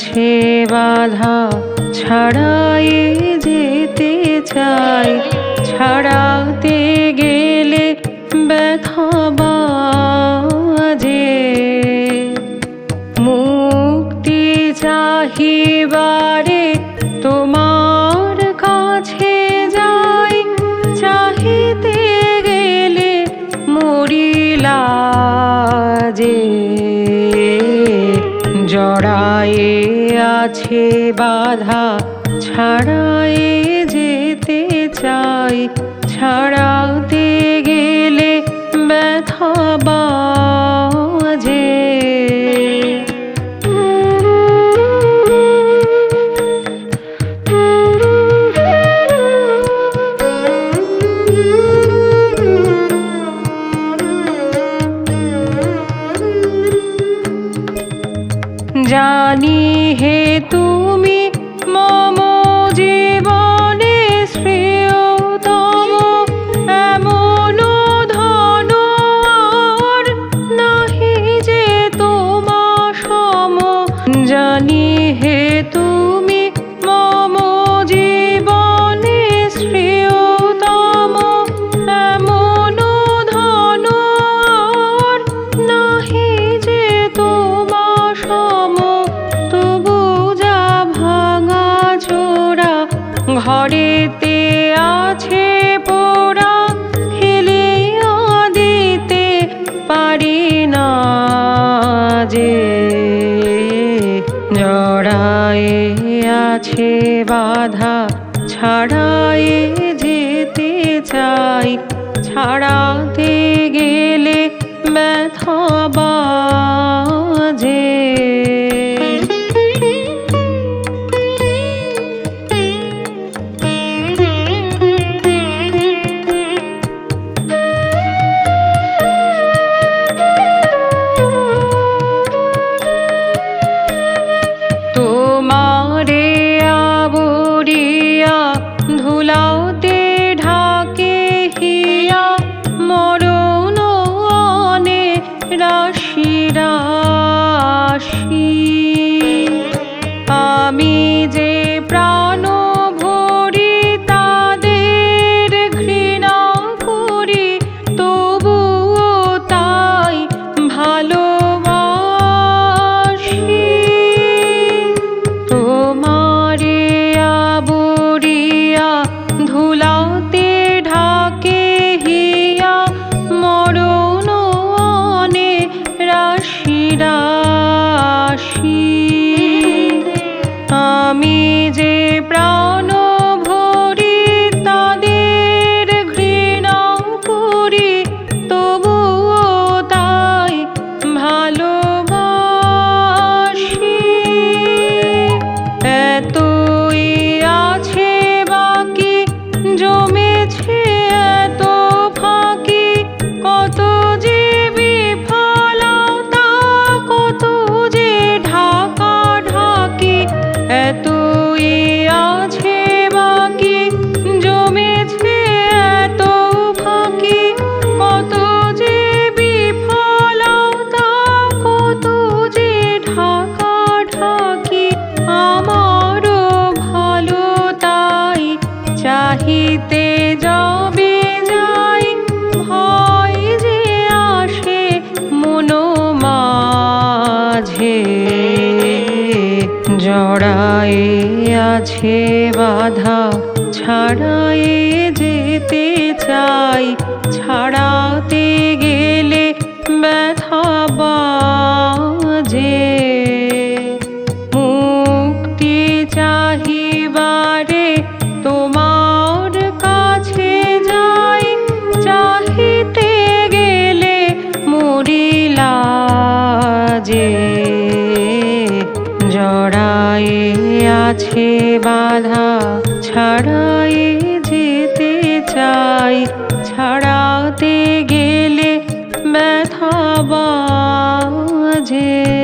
আছে বাধা ছাড়াই যেতে চাই ছাড়াতে গেলে ব্যথা আছে বাধা ছাড়াই যেতে চাই। ছাড়াতে গেলে ব্যথা বাজে। জানি হে তুমি মম ঘরেতে আছে পোড়া খেলিয়া দিতে পারি না যে। জড়াই আছে বাধা ছাড়াই যেতে চাই। ছাড়াতে গেলে ব্যথা রাস আছে বাধা ছাড়াই যেতে চাই ছাড়াতে পায়ে আছে বাধা ছাড়াই যেতে চাই। ছাড়াতে গেলে ব্যথা বাজে।